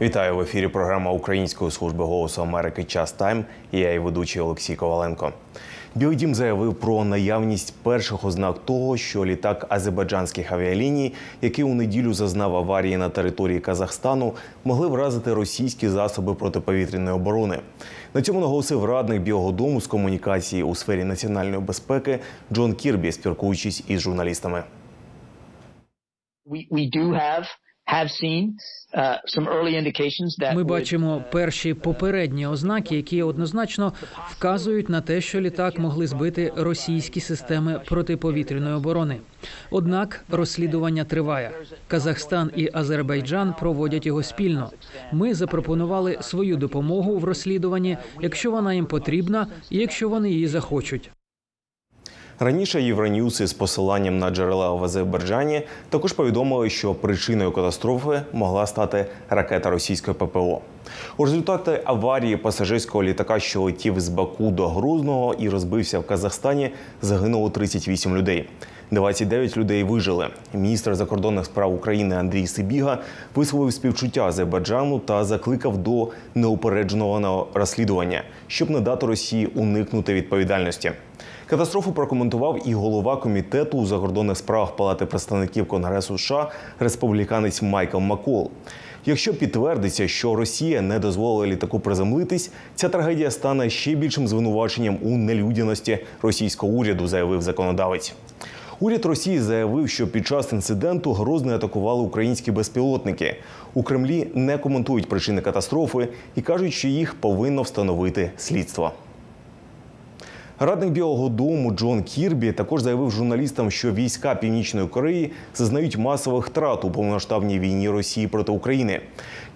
Вітаю в ефірі. Програма Української служби голосу Америки Час Тайм. І я її ведучий Олексій Коваленко. Білий дім заявив про наявність перших ознак того, що літак азербайджанських авіаліній, який у неділю зазнав аварії на території Казахстану, могли вразити російські засоби протиповітряної оборони. На цьому наголосив радник Білого дому з комунікації у сфері національної безпеки Джон Кірбі, спілкуючись із журналістами. we, we do have uh, Ми бачимо перші попередні ознаки, які однозначно вказують на те, що літак могли збити російські системи протиповітряної оборони. Однак розслідування триває. Казахстан і Азербайджан проводять його спільно. Ми запропонували свою допомогу в розслідуванні, якщо вона їм потрібна, і якщо вони її захочуть. Раніше Євроньюз із посиланням на джерела в Азербайджані також повідомили, що причиною катастрофи могла стати ракета російської ППО. У результаті аварії пасажирського літака, що летів з Баку до Грозного і розбився в Казахстані, загинуло 38 людей. 29 людей вижили. Міністр закордонних справ України Андрій Сибіга висловив співчуття Азербайджану та закликав до неупередженого розслідування, щоб не дати Росії уникнути відповідальності. Катастрофу прокоментував і голова комітету у закордонних справах Палати представників Конгресу США республіканець Майкл Макол. Якщо підтвердиться, що Росія не дозволила літаку приземлитись, ця трагедія стане ще більшим звинуваченням у нелюдяності російського уряду, заявив законодавець. Уряд Росії заявив, що під час інциденту Грозний атакували українські безпілотники. У Кремлі не коментують причини катастрофи і кажуть, що їх повинно встановити слідство. Радник Білого Дому Джон Кірбі також заявив журналістам, що війська Північної Кореї зазнають масових втрат у повномасштабній війні Росії проти України.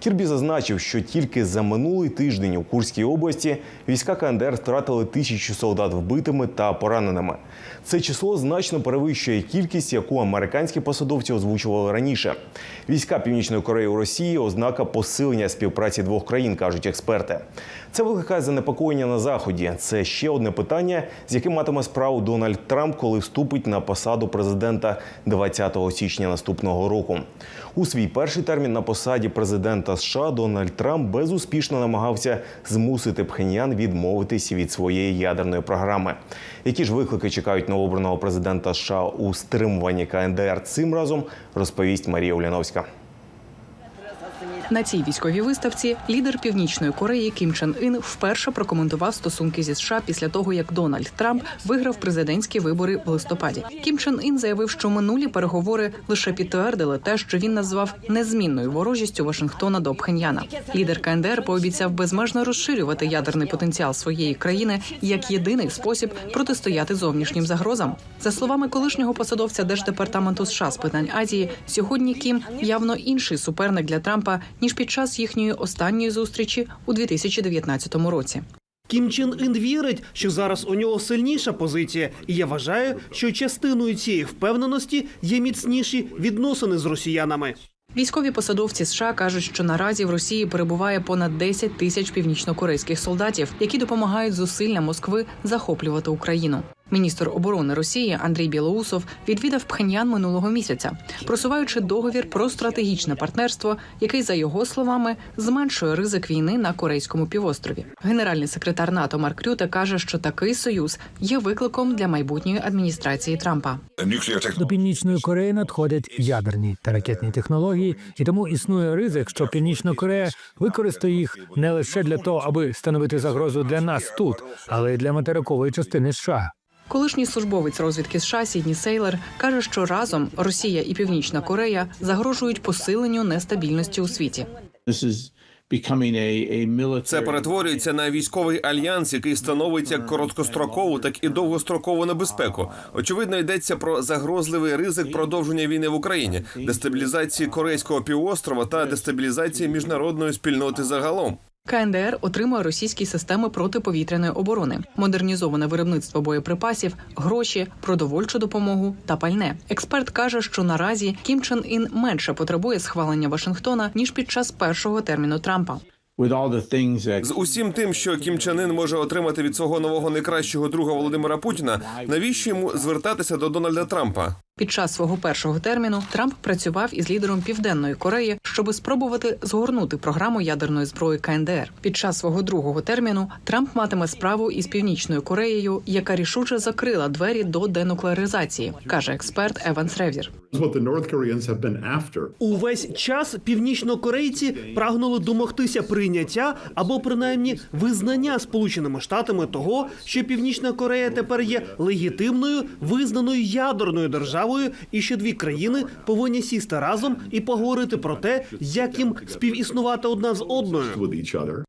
Кірбі зазначив, що тільки за минулий тиждень у Курській області війська КНДР втратили тисячу солдат вбитими та пораненими. Це число значно перевищує кількість, яку американські посадовці озвучували раніше. Війська Північної Кореї у Росії ознака посилення співпраці двох країн, кажуть експерти. Це викликає занепокоєння на заході. Це ще одне питання, з яким матиме справу Дональд Трамп, коли вступить на посаду президента 20 січня наступного року. У свій перший термін на посаді президента США Дональд Трамп безуспішно намагався змусити Пхеньян відмовитись від своєї ядерної програми. Які ж виклики чекають новообраного президента США у стримуванні КНДР цим разом, розповість Марія Уляновська. На цій військовій виставці лідер Північної Кореї Кім Чен Ін вперше прокоментував стосунки зі США після того, як Дональд Трамп виграв президентські вибори в листопаді. Кім Чен Ін заявив, що минулі переговори лише підтвердили те, що він назвав незмінною ворожістю Вашингтона до Пхеньяна. Лідер КНДР пообіцяв безмежно розширювати ядерний потенціал своєї країни як єдиний спосіб протистояти зовнішнім загрозам. За словами колишнього посадовця держдепартаменту США з питань Азії, сьогодні Кім явно інший суперник для Трампа ніж під час їхньої останньої зустрічі у 2019 році. Кім Чен Ін вірить, що зараз у нього сильніша позиція, і я вважаю, що частиною цієї впевненості є міцніші відносини з росіянами. Військові посадовці США кажуть, що наразі в Росії перебуває понад 10 тисяч північнокорейських солдатів, які допомагають зусиллям Москви захоплювати Україну. Міністр оборони Росії Андрій Білоусов відвідав Пхеньян минулого місяця, просуваючи договір про стратегічне партнерство, який, за його словами, зменшує ризик війни на корейському півострові. Генеральний секретар НАТО Марк Рюте каже, що такий союз є викликом для майбутньої адміністрації Трампа. До північної Кореї надходять ядерні та ракетні технології, і тому існує ризик, що Північна Корея використає їх не лише для того, аби становити загрозу для нас тут, але й для материкової частини США. Колишній службовець розвідки США Сідні Сейлер каже, що разом Росія і Північна Корея загрожують посиленню нестабільності у світі. Це перетворюється на військовий альянс, який становить як короткострокову, так і довгострокову небезпеку. Очевидно, йдеться про загрозливий ризик продовження війни в Україні, дестабілізації корейського півострова та дестабілізації міжнародної спільноти загалом. КНДР отримує російські системи протиповітряної оборони, модернізоване виробництво боєприпасів, гроші, продовольчу допомогу та пальне. Експерт каже, що наразі Кім Чен Ін менше потребує схвалення Вашингтона ніж під час першого терміну Трампа. З усім тим, що Кім Чен Ын може отримати від свого нового найкращого друга Володимира Путіна, навіщо йому звертатися до Дональда Трампа? Під час свого першого терміну Трамп працював із лідером Південної Кореї, щоб спробувати згорнути програму ядерної зброї КНДР. Під час свого другого терміну Трамп матиме справу із Північною Кореєю, яка рішуче закрила двері до денуклеаризації, каже експерт Еванс Ревір. Увесь час північнокорейці прагнули домогтися прийняття або принаймні визнання Сполученими Штатами того, що Північна Корея тепер є легітимною визнаною ядерною державою, і що дві країни повинні сісти разом і поговорити про те, як їм співіснувати одна з одною.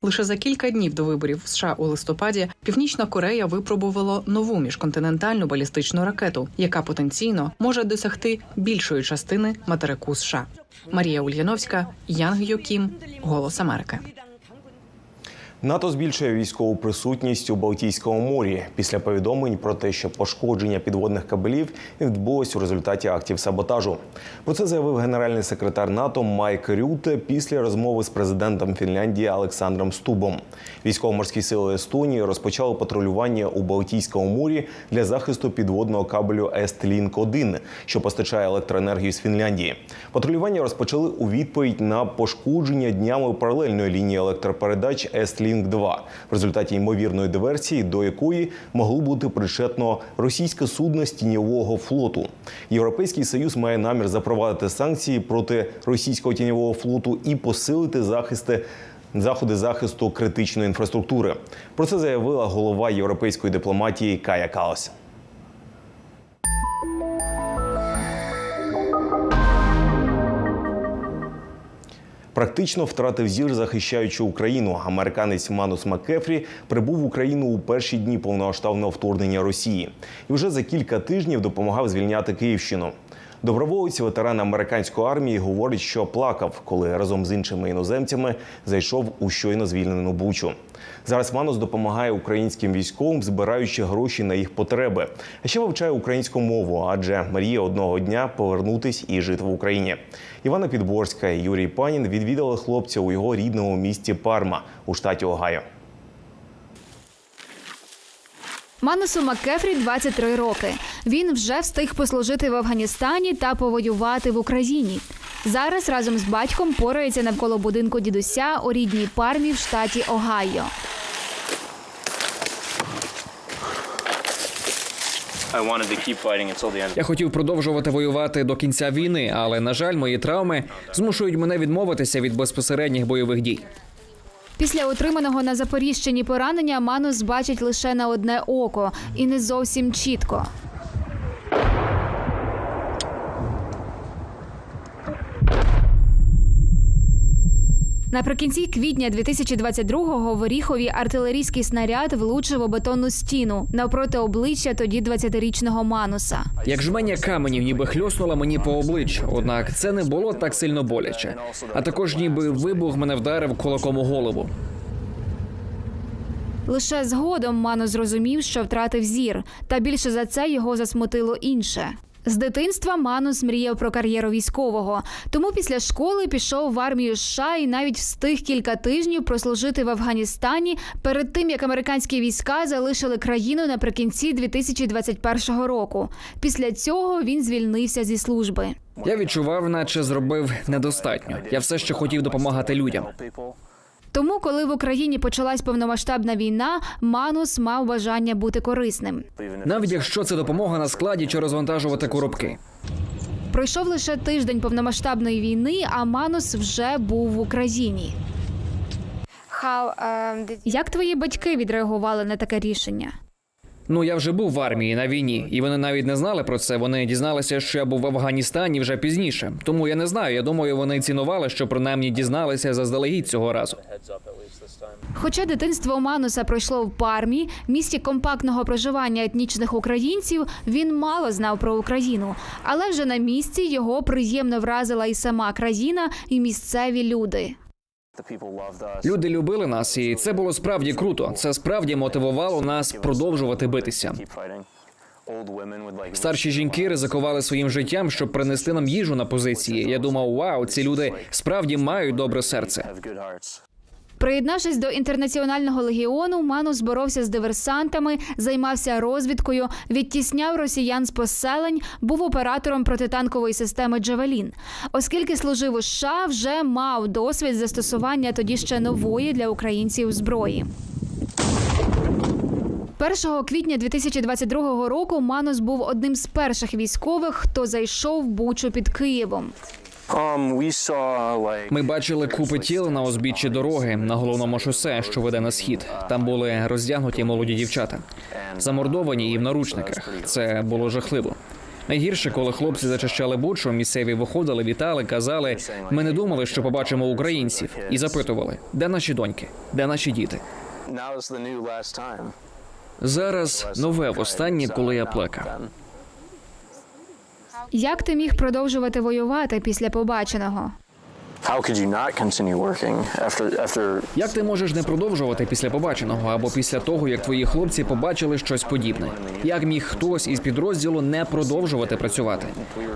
Лише за кілька днів до виборів в США у листопаді Північна Корея випробувала нову міжконтинентальну балістичну ракету, яка потенційно може досягти більшої частини материку США. Марія Ульяновська, Янг Йокім, Голос Америки. НАТО збільшує військову присутність у Балтійському морі після повідомлень про те, що пошкодження підводних кабелів відбулось у результаті актів саботажу. Про це заявив генеральний секретар НАТО Майк Рюте після розмови з президентом Фінляндії Олександром Стубом. Військово-морські сили Естонії розпочали патрулювання у Балтійському морі для захисту підводного кабелю Естлінк 1 що постачає електроенергію з Фінляндії. Патрулювання розпочали у відповідь на пошкодження днями паралельної лінії електропередач Естлінк 2 в результаті ймовірної диверсії, до якої могло бути причетно російське судно тіньового флоту. Європейський союз має намір запровадити санкції проти російського тіньового флоту і посилити захисти. Заходи захисту критичної інфраструктури про це заявила голова європейської дипломатії Кая Калас. Практично втратив зір, захищаючи Україну. Американець Манус Маккефрі прибув в Україну у перші дні повномасштабного вторгнення Росії і вже за кілька тижнів допомагав звільняти Київщину. Доброволець, ветеран американської армії, говорить, що плакав, коли разом з іншими іноземцями зайшов у щойно звільнену бучу. Зараз Манус допомагає українським військовим, збираючи гроші на їх потреби. А ще вивчає українську мову, адже мріє одного дня повернутись і жити в Україні. Івана Підборська і Юрій Панін відвідали хлопця у його рідному місті Парма у штаті Огайо. Манусу Маккефрі 23 роки. Він вже встиг послужити в Афганістані та повоювати в Україні. Зараз разом з батьком порається навколо будинку дідуся у рідній пармі в штаті Огайо. Я хотів продовжувати воювати до кінця війни, але на жаль, мої травми змушують мене відмовитися від безпосередніх бойових дій. Після отриманого на Запоріжчині поранення Манус бачить лише на одне око і не зовсім чітко. Наприкінці квітня 2022-го в Оріхові артилерійський снаряд влучив у бетонну стіну навпроти обличчя тоді 20-річного Мануса. Як жменя каменів, ніби хльоснула мені по обличчю, однак це не було так сильно боляче. А також ніби вибух мене вдарив кулаком у голову. Лише згодом Ману зрозумів, що втратив зір, та більше за це його засмутило інше. З дитинства Манус мріяв про кар'єру військового, тому після школи пішов в армію США і навіть встиг кілька тижнів прослужити в Афганістані перед тим, як американські війська залишили країну наприкінці 2021 року. Після цього він звільнився зі служби. Я відчував, наче зробив недостатньо. Я все ще хотів допомагати людям. Тому, коли в Україні почалась повномасштабна війна, Манус мав бажання бути корисним. Навіть якщо це допомога на складі чи розвантажувати коробки. Пройшов лише тиждень повномасштабної війни, а Манус вже був в Україні. Як твої батьки відреагували на таке рішення? Ну я вже був в армії на війні, і вони навіть не знали про це. Вони дізналися, що я був в Афганістані вже пізніше. Тому я не знаю. Я думаю, вони цінували, що принаймні дізналися заздалегідь цього разу. Хоча дитинство Мануса пройшло в Пармі, місті компактного проживання етнічних українців, він мало знав про Україну. Але вже на місці його приємно вразила і сама країна, і місцеві люди. Люди любили нас, і це було справді круто. Це справді мотивувало нас продовжувати битися. Старші жінки ризикували своїм життям, щоб принести нам їжу на позиції. Я думав, вау, ці люди справді мають добре серце. Приєднавшись до інтернаціонального легіону, Манус боровся з диверсантами, займався розвідкою, відтісняв росіян з поселень, був оператором протитанкової системи Джавелін. Оскільки служив у США, вже мав досвід застосування тоді ще нової для українців зброї. 1 квітня 2022 року Манус був одним з перших військових, хто зайшов в Бучу під Києвом. Ми бачили купи тіл на узбіччі дороги на головному шосе, що веде на схід. Там були роздягнуті молоді дівчата, замордовані і в наручниках. Це було жахливо. Найгірше, коли хлопці зачищали бучу, місцеві виходили, вітали, казали: ми не думали, що побачимо українців, і запитували, де наші доньки, де наші діти. Зараз нове востаннє, коли я плакав. Як ти міг продовжувати воювати після побаченого? Як ти можеш не продовжувати після побаченого або після того, як твої хлопці побачили щось подібне? Як міг хтось із підрозділу не продовжувати працювати?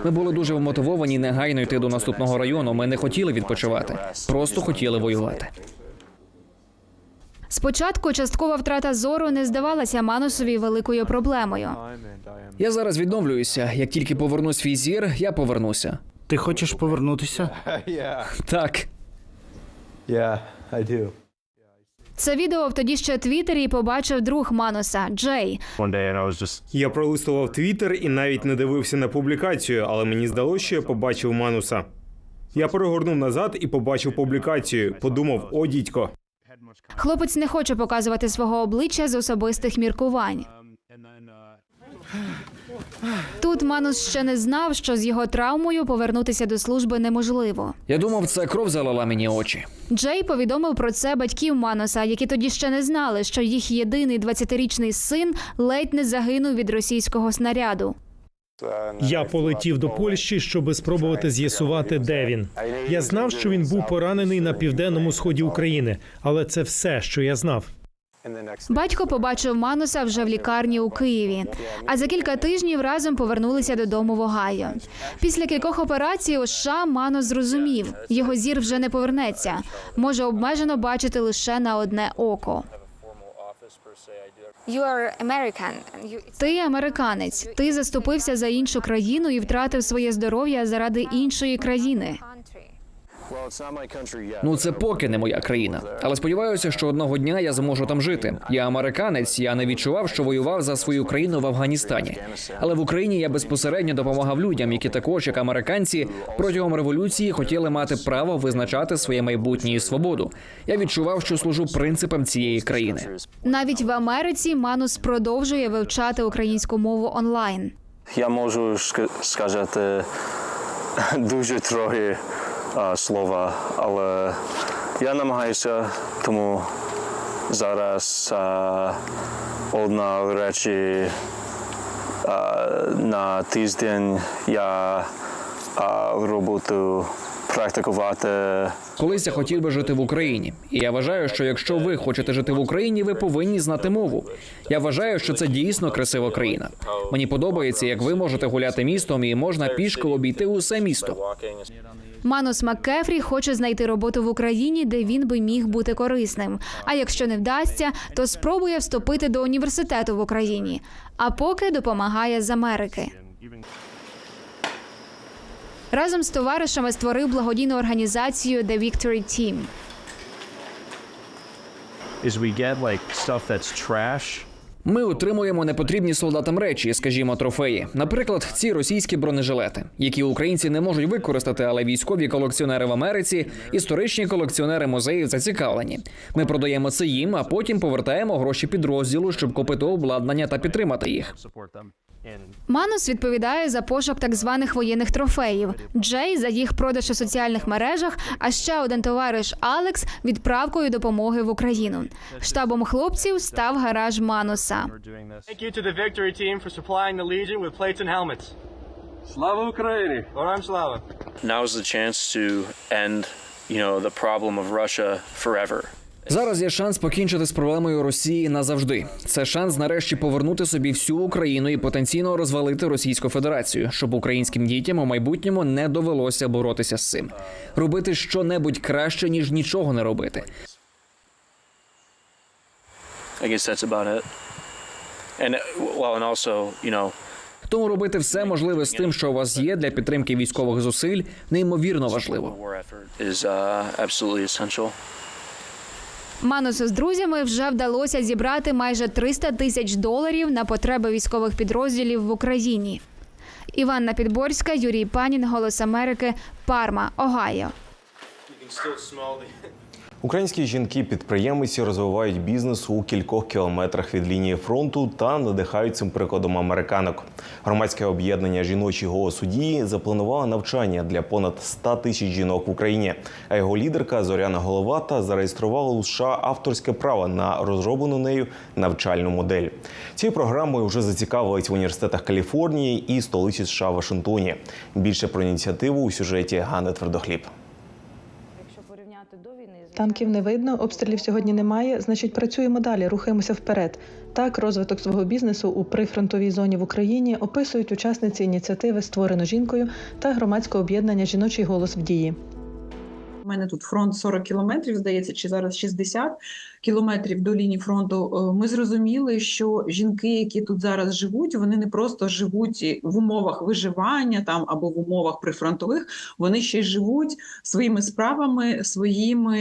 Ми були дуже вмотивовані негайно йти до наступного району. Ми не хотіли відпочивати, просто хотіли воювати. Спочатку часткова втрата зору не здавалася Манусові великою проблемою. Я зараз відновлююся. Як тільки поверну свій зір, я повернуся. Ти хочеш повернутися? Так. Yeah, I do. Це відео в тоді ще Твіттері побачив друг Мануса Джей. One day, and I was just Я пролистував твіттер і навіть не дивився на публікацію, але мені здалося, що я побачив Мануса. Я перегорнув назад і побачив публікацію. Подумав: о, дідько. Хлопець не хоче показувати свого обличчя з особистих міркувань. Тут Манус ще не знав, що з його травмою повернутися до служби неможливо. Я думав, це кров залила мені очі. Джей повідомив про це батьків Мануса, які тоді ще не знали, що їх єдиний 20-річний син ледь не загинув від російського снаряду. Я полетів до Польщі, щоб спробувати з'ясувати, де він. Я знав, що він був поранений на південному сході України, але це все, що я знав. Батько побачив Мануса вже в лікарні у Києві. А за кілька тижнів разом повернулися додому в Огайо. Після кількох операцій у США Манус зрозумів, його зір вже не повернеться. Може обмежено бачити лише на одне око. You are American. and You, Ти американець. Ти заступився за іншу країну і втратив своє здоров'я заради іншої країни. Ну це поки не моя країна. Але сподіваюся, що одного дня я зможу там жити. Я американець. Я не відчував, що воював за свою країну в Афганістані. Але в Україні я безпосередньо допомагав людям, які також, як американці, протягом революції хотіли мати право визначати своє майбутнє і свободу. Я відчував, що служу принципам цієї країни. Навіть в Америці Манус продовжує вивчати українську мову онлайн. Я можу сказати дуже трохи слова, але я намагаюся, тому зараз одна речі на тиждень я роботу практикувати. Колись я хотів би жити в Україні, і я вважаю, що якщо ви хочете жити в Україні, ви повинні знати мову. Я вважаю, що це дійсно красива країна. Мені подобається, як ви можете гуляти містом і можна пішки обійти усе місто. Манус Маккефрі хоче знайти роботу в Україні, де він би міг бути корисним. А якщо не вдасться, то спробує вступити до університету в Україні. А поки допомагає з Америки. Разом з товаришами створив благодійну організацію The Victory Team. is we get like stuff that's trash. Ми отримуємо непотрібні солдатам речі, скажімо, трофеї. Наприклад, ці російські бронежилети, які українці не можуть використати, але військові колекціонери в Америці, історичні колекціонери музеїв зацікавлені. Ми продаємо це їм, а потім повертаємо гроші підрозділу, щоб купити обладнання та підтримати їх. Манус відповідає за пошук так званих воєнних трофеїв. Джей за їх продаж у соціальних мережах. А ще один товариш Алекс відправкою допомоги в Україну. Штабом хлопців став гараж Мануса. Слава Україні! Героям слава! Now's the chance to end, you know, the problem of Russia forever. Зараз є шанс покінчити з проблемою Росії назавжди. Це шанс нарешті повернути собі всю Україну і потенційно розвалити Російську Федерацію, щоб українським дітям у майбутньому не довелося боротися з цим, робити що-небудь краще ніж нічого не робити. I guess that's about it. And uh, well, and also, you know, Тому робити все можливе з тим, що у вас є для підтримки військових зусиль, неймовірно важливо. Манусу з друзями вже вдалося зібрати майже 300 тисяч доларів на потреби військових підрозділів в Україні. Іванна Підборська, Юрій Панін, Голос Америки, Парма, Огайо. Українські жінки-підприємиці розвивають бізнес у кількох кілометрах від лінії фронту та надихають цим прикладом американок. Громадське об'єднання Жіночий голос у дії запланувало навчання для понад 100 тисяч жінок в Україні. А його лідерка Зоряна Головата зареєструвала у США авторське право на розроблену нею навчальну модель. Цією програмою вже зацікавились в університетах Каліфорнії і столиці США Вашингтоні. Більше про ініціативу у сюжеті Ганни Твердохліб. Танків не видно, обстрілів сьогодні немає. Значить, працюємо далі, рухаємося вперед. Так, розвиток свого бізнесу у прифронтовій зоні в Україні описують учасниці ініціативи Створено жінкою та громадського об'єднання Жіночий голос в дії. У мене тут фронт 40 кілометрів, здається, чи зараз 60 кілометрів до лінії фронту. Е, Ми зрозуміли, що жінки, які тут зараз живуть, вони не просто живуть в умовах виживання там або в умовах прифронтових, вони ще й живуть своїми справами, своїми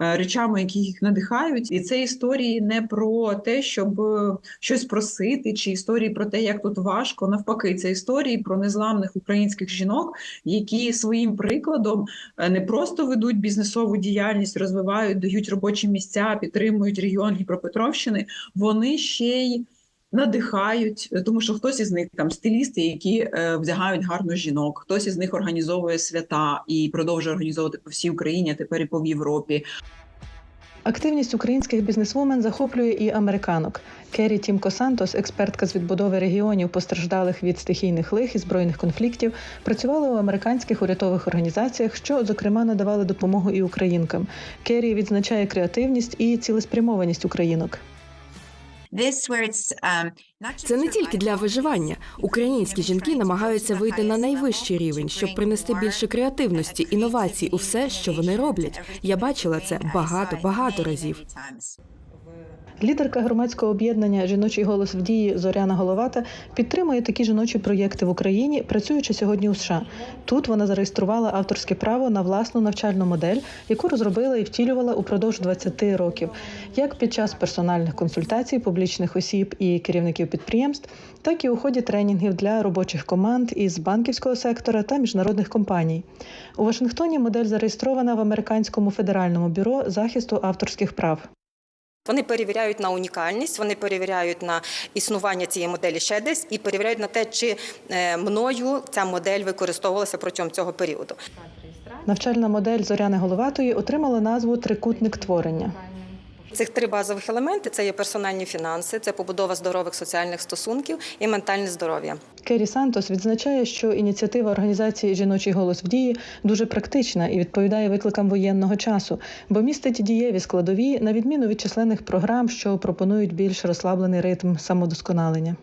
е, речами, які їх надихають. І це історії не про те, щоб е, щось просити, чи історії про те, як тут важко. Навпаки, це історії про незламних українських жінок, які своїм прикладом не просто ведуть бізнесову діяльність, розвивають, дають робочі місця, підтримують регіон Дніпропетровщини. Вони ще й надихають, тому що хтось із них там стилісти, які е, вдягають гарно жінок, хтось із них організовує свята і продовжує організовувати по всій Україні, а тепер і по Європі. Активність українських бізнесвумен захоплює і американок. Керрі Тімко Сантос, експертка з відбудови регіонів, постраждалих від стихійних лих і збройних конфліктів, працювала у американських урядових організаціях, що, зокрема, надавали допомогу і українкам. Керрі відзначає креативність і цілеспрямованість українок. Це не тільки для виживання. Українські жінки намагаються вийти на найвищий рівень, щоб принести більше креативності, інновацій у все, що вони роблять. Я бачила це багато багато разів. Лідерка громадського об'єднання Жіночий голос в дії Зоряна Головата підтримує такі жіночі проєкти в Україні, працюючи сьогодні у США. Тут вона зареєструвала авторське право на власну навчальну модель, яку розробила і втілювала упродовж 20 років, як під час персональних консультацій публічних осіб і керівників підприємств, так і у ході тренінгів для робочих команд із банківського сектора та міжнародних компаній. У Вашингтоні модель зареєстрована в американському федеральному бюро захисту авторських прав. Вони перевіряють на унікальність, вони перевіряють на існування цієї моделі ще десь і перевіряють на те, чи е, мною ця модель використовувалася протягом цього періоду. Навчальна модель Зоряни Головатої отримала назву Трикутник творення. Цих три базових елементи це є персональні фінанси, це побудова здорових соціальних стосунків і ментальне здоров'я. Кері Сантос відзначає, що ініціатива організації Жіночий голос в дії дуже практична і відповідає викликам воєнного часу, бо містить дієві складові на відміну від численних програм, що пропонують більш розслаблений ритм самодосконалення.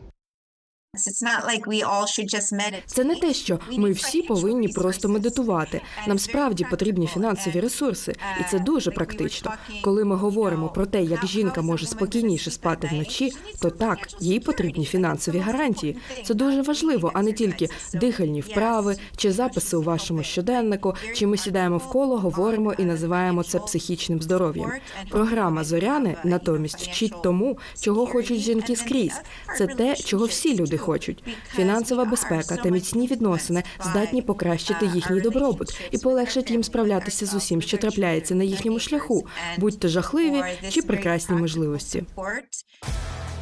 Це не те, що ми всі повинні просто медитувати. Нам справді потрібні фінансові ресурси, і це дуже практично. Коли ми говоримо про те, як жінка може спокійніше спати вночі, то так їй потрібні фінансові гарантії. Це дуже важливо, а не тільки дихальні вправи чи записи у вашому щоденнику. Чи ми сідаємо в коло, говоримо і називаємо це психічним здоров'ям. Програма зоряни натомість вчить тому, чого хочуть жінки скрізь. Це те, чого всі люди хочуть. Фінансова безпека та міцні відносини здатні покращити їхній добробут і полегшать їм справлятися з усім, що трапляється на їхньому шляху, будь то жахливі чи прекрасні можливості.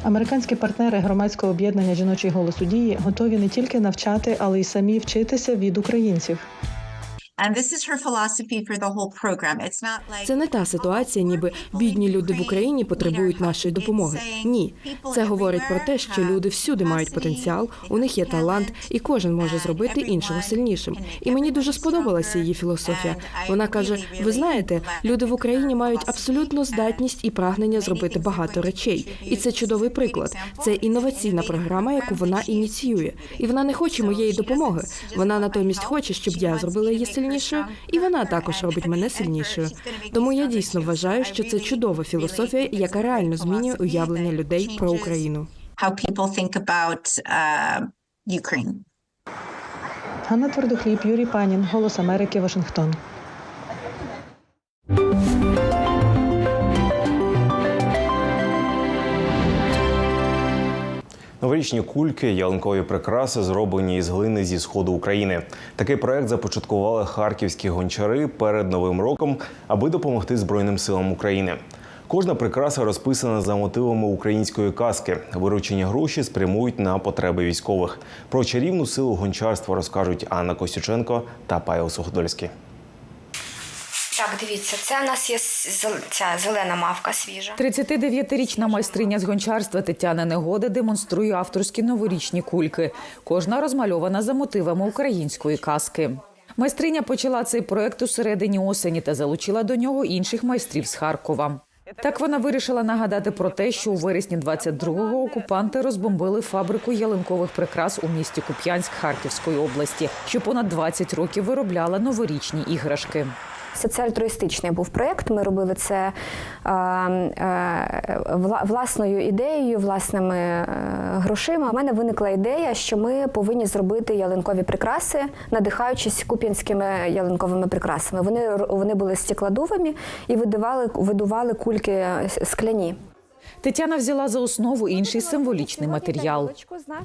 Американські партнери громадського об'єднання Жіночий голос у дії готові не тільки навчати, але й самі вчитися від українців. Це не та ситуація, ніби бідні люди в Україні потребують нашої допомоги. Ні, це говорить про те, що люди всюди мають потенціал, у них є талант, і кожен може зробити іншого сильнішим. І мені дуже сподобалася її філософія. Вона каже: ви знаєте, люди в Україні мають абсолютну здатність і прагнення зробити багато речей, і це чудовий приклад. Це інноваційна програма, яку вона ініціює, і вона не хоче моєї допомоги. Вона натомість хоче, щоб я зробила її сильнішою. Сильнішою, і вона також робить мене сильнішою. Тому я дійсно вважаю, що це чудова філософія, яка реально змінює уявлення людей про Україну. about uh. Ганна Твердохліб, Юрій Панін, Голос Америки, Вашингтон. Новорічні кульки, ялинкові прикраси зроблені із глини зі сходу України. Такий проект започаткували харківські гончари перед новим роком, аби допомогти Збройним силам України. Кожна прикраса розписана за мотивами української казки. Виручені гроші спрямують на потреби військових. Про чарівну силу гончарства розкажуть Анна Костюченко та Павел Суходольський. Так, дивіться, це в нас є ця зелена мавка свіжа. 39-річна майстриня з гончарства Тетяна Негода демонструє авторські новорічні кульки. Кожна розмальована за мотивами української казки. Майстриня почала цей проект у середині осені та залучила до нього інших майстрів з Харкова. Так вона вирішила нагадати про те, що у вересні 22-го окупанти розбомбили фабрику ялинкових прикрас у місті Куп'янськ Харківської області, що понад 20 років виробляла новорічні іграшки. Це був проєкт. Ми робили це е, е, власною ідеєю, власними е, грошима. У мене виникла ідея, що ми повинні зробити ялинкові прикраси, надихаючись куп'янськими ялинковими прикрасами. Вони, вони були стекладовими і видавали, видували кульки скляні. Тетяна взяла за основу інший символічний матеріал.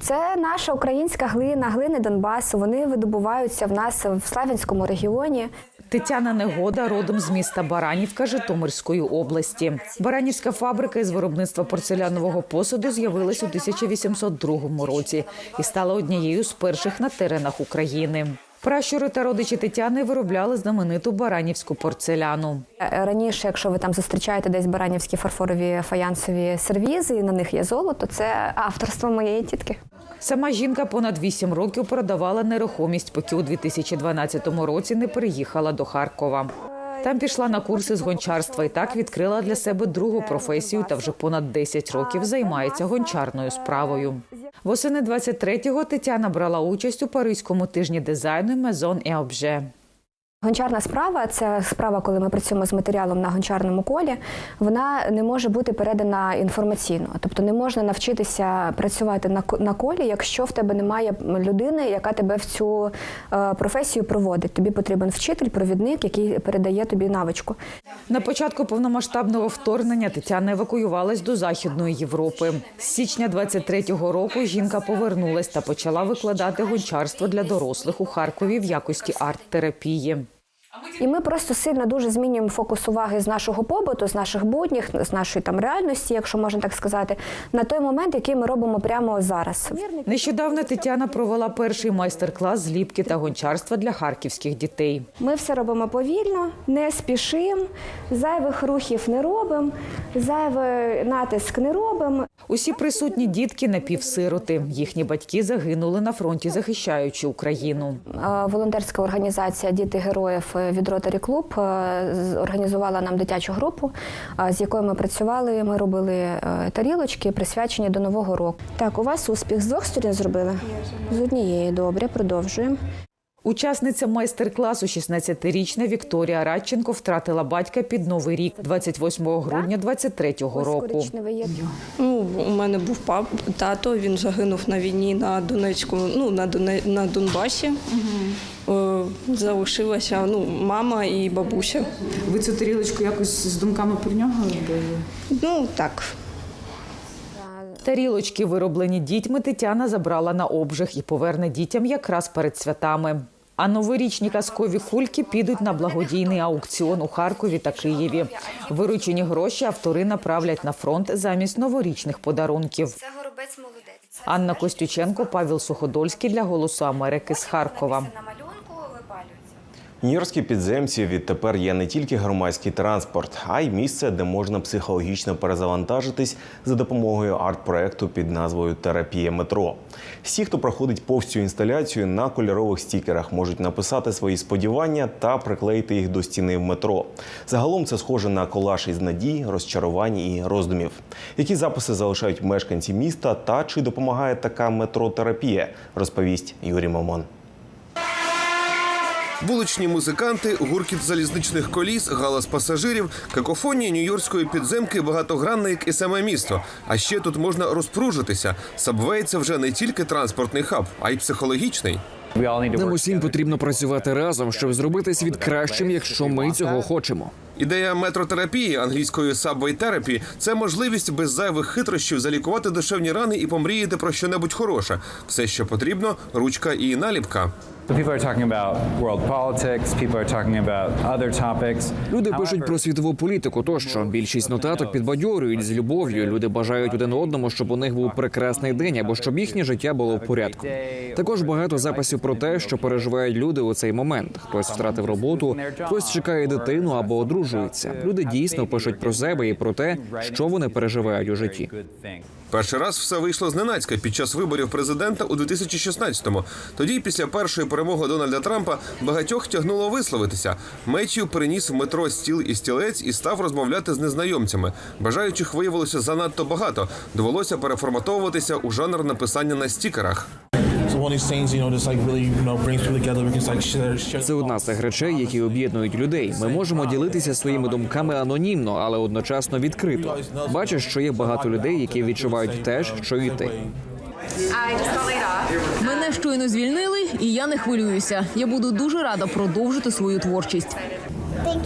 Це наша українська глина, глини Донбасу. Вони видобуваються в нас в Славянському регіоні. Тетяна Негода родом з міста Баранівка Житомирської області. Баранівська фабрика із виробництва порцелянового посуду з'явилась у 1802 році і стала однією з перших на теренах України. Пращури та родичі Тетяни виробляли знамениту баранівську порцеляну. Е, Раніше, якщо ви там зустрічаєте десь баранівські фарфорові фаянсові сервізи, і на них є золото, це авторство моєї тітки. Сама жінка понад вісім років продавала нерухомість, поки у 2012 році не переїхала до Харкова. Там пішла на курси з гончарства і так відкрила для себе другу професію та вже понад 10 років займається гончарною справою. Восени 23-го Тетяна брала участь у паризькому тижні дизайну Мезон і Objet. Гончарна справа це справа, коли ми працюємо з матеріалом на гончарному колі. Вона не може бути передана інформаційно. Тобто не можна навчитися працювати на ко- на колі, якщо в тебе немає людини, яка тебе в цю е, професію проводить. Тобі потрібен вчитель, провідник, який передає тобі навичку. На початку повномасштабного вторгнення Тетяна евакуювалась до Західної Європи. З січня 23-го року жінка повернулась та почала викладати гончарство для дорослих у Харкові в якості арт-терапії. І ми просто сильно дуже змінюємо фокус уваги з нашого побуту, з наших будніх, з нашої там реальності, якщо можна так сказати, на той момент, який ми робимо прямо зараз. Нещодавно Тетяна провела перший майстер-клас з ліпки та гончарства для харківських дітей. Ми все робимо повільно, не спішимо, зайвих рухів не робимо, зайвий натиск не робимо. Усі присутні дітки напівсироти. Їхні батьки загинули на фронті, захищаючи Україну. Волонтерська організація Діти героїв від Rotary Club е, організувала нам дитячу групу, е, з якою ми працювали. Ми робили е, тарілочки, присвячені до нового року. Так, у вас успіх з двох сторін зробили? З однієї добре, продовжуємо. Учасниця майстер-класу, 16-річна Вікторія Радченко, втратила батька під новий рік 28 грудня 23-го року. Ну, у мене був пап, тато, він загинув на війні на Донецькому, ну, на, Доне, на Донбасі. Е, Залишилася ну, мама і бабуся. Ви цю тарілочку якось з думками про нього робили? Ну, так. Тарілочки, вироблені дітьми, Тетяна забрала на обжиг і поверне дітям якраз перед святами. А новорічні казкові кульки підуть на благодійний аукціон у Харкові та Києві. Виручені гроші автори направлять на фронт замість новорічних подарунків. Це горобець молодець. Анна Костюченко, Павел Суходольський для Голосу Америки з Харкова. Нью-Йоркські підземці відтепер є не тільки громадський транспорт, а й місце, де можна психологічно перезавантажитись за допомогою арт-проекту під назвою Терапія метро. Всі, хто проходить повз інсталяцію, на кольорових стікерах можуть написати свої сподівання та приклеїти їх до стіни в метро. Загалом це схоже на колаж із надій, розчарувань і роздумів. Які записи залишають мешканці міста та чи допомагає така метротерапія, розповість Юрій Мамон. Вуличні музиканти, гуркіт залізничних коліс, галас пасажирів, какофонія нью-йоркської підземки багатогранне, як і саме місто. А ще тут можна розпружитися. Сабвей це вже не тільки транспортний хаб, а й психологічний. Нам усім потрібно працювати разом, щоб зробити світ кращим, якщо ми цього хочемо. Ідея метротерапії англійської subway therapy – це можливість без зайвих хитрощів залікувати душевні рани і помріяти про щонебудь хороше. Все, що потрібно, ручка і наліпка. People are talking about world politics. People are talking about other topics. Люди пишуть про світову політику. Тощо більшість нотаток підбадьорюють з любов'ю. Люди бажають один одному, щоб у них був прекрасний день або щоб їхнє життя було в порядку. Також багато записів про те, що переживають люди у цей момент. Хтось втратив роботу, хтось чекає дитину або одружується. Люди дійсно пишуть про себе і про те, що вони переживають у житті. Перший раз все вийшло зненацька під час виборів президента у 2016-му. Тоді, після першої перемоги Дональда Трампа, багатьох тягнуло висловитися. Мечію переніс в метро стіл і стілець і став розмовляти з незнайомцями. Бажаючих виявилося занадто багато. Довелося переформатовуватися у жанр написання на стікерах. Це одна з тих речей, які об'єднують людей. Ми можемо ділитися своїми думками анонімно, але одночасно відкрито. Бачиш, що є багато людей, які відчувають те ж, що і ти. Мене щойно звільнили, і я не хвилююся. Я буду дуже рада продовжити свою творчість.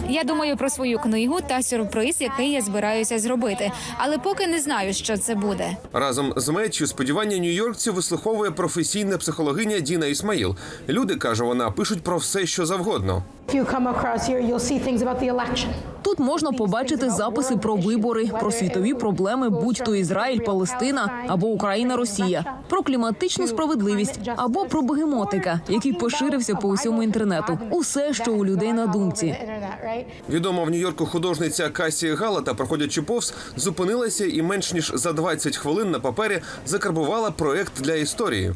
Я думаю про свою книгу та сюрприз, який я збираюся зробити, але поки не знаю, що це буде. Разом з мечю сподівання нью-йоркців вислуховує професійна психологиня Діна Ісмаїл. Люди каже, вона пишуть про все, що завгодно. Тут можна побачити записи про вибори, про світові проблеми, будь-то Ізраїль, Палестина або Україна, Росія, про кліматичну справедливість або про бегемотика, який поширився по усьому інтернету. Усе, що у людей на думці. Відома в Нью-Йорку художниця Касі Галата, проходячи повз, зупинилася і менш ніж за 20 хвилин на папері закарбувала проект для історії.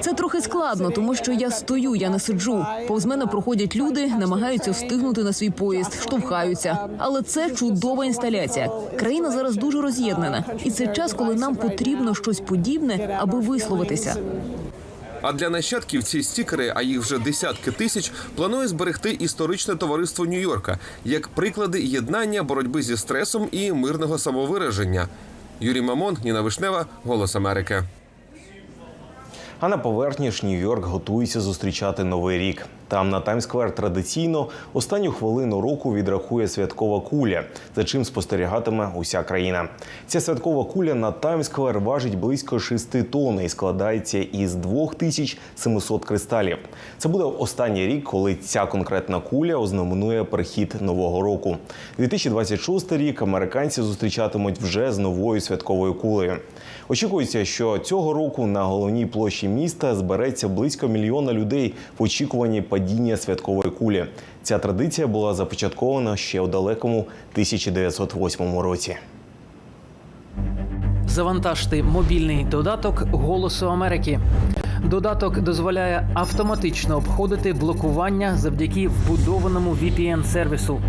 Це трохи складно, тому що я стою, я не сиджу. Повз мене проходять люди, намагаються встигнути на свій поїзд, штовхаються. Але це чудова інсталяція. Країна зараз дуже роз'єднана, і це час, коли нам потрібно щось подібне, аби висловитися. А для нащадків ці стікери, а їх вже десятки тисяч, планує зберегти історичне товариство Нью-Йорка як приклади єднання, боротьби зі стресом і мирного самовираження. Юрій Мамон, Ніна Вишнева, Голос Америки. А на поверхні ж Нью-Йорк готується зустрічати новий рік. Там на Таймсквер традиційно останню хвилину року відрахує святкова куля, за чим спостерігатиме уся країна. Ця святкова куля на Таймсквер важить близько 6 тонн і складається із 2700 кристалів. Це буде останній рік, коли ця конкретна куля ознаменує прихід нового року. 2026 рік американці зустрічатимуть вже з новою святковою кулею. Очікується, що цього року на головній площі міста збереться близько мільйона людей в очікуванні падіння святкової кулі. Ця традиція була започаткована ще у далекому 1908 році. Завантажте мобільний додаток Голосу Америки. Додаток дозволяє автоматично обходити блокування завдяки вбудованому VPN-сервісу.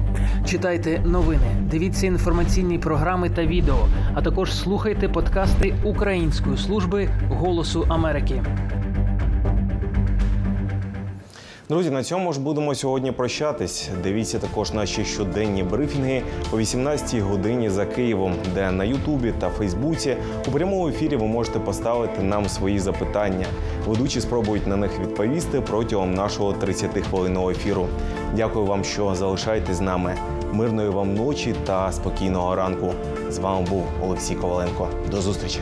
Читайте новини, дивіться інформаційні програми та відео, а також слухайте подкасти Української служби Голосу Америки. Друзі, на цьому ж будемо сьогодні прощатись. Дивіться також наші щоденні брифінги о 18-й годині за Києвом, де на Ютубі та Фейсбуці у прямому ефірі ви можете поставити нам свої запитання. Ведучі спробують на них відповісти протягом нашого 30-хвилинного ефіру. Дякую вам, що залишаєтесь з нами. Мирної вам ночі та спокійного ранку. З вами був Олексій Коваленко. До зустрічі.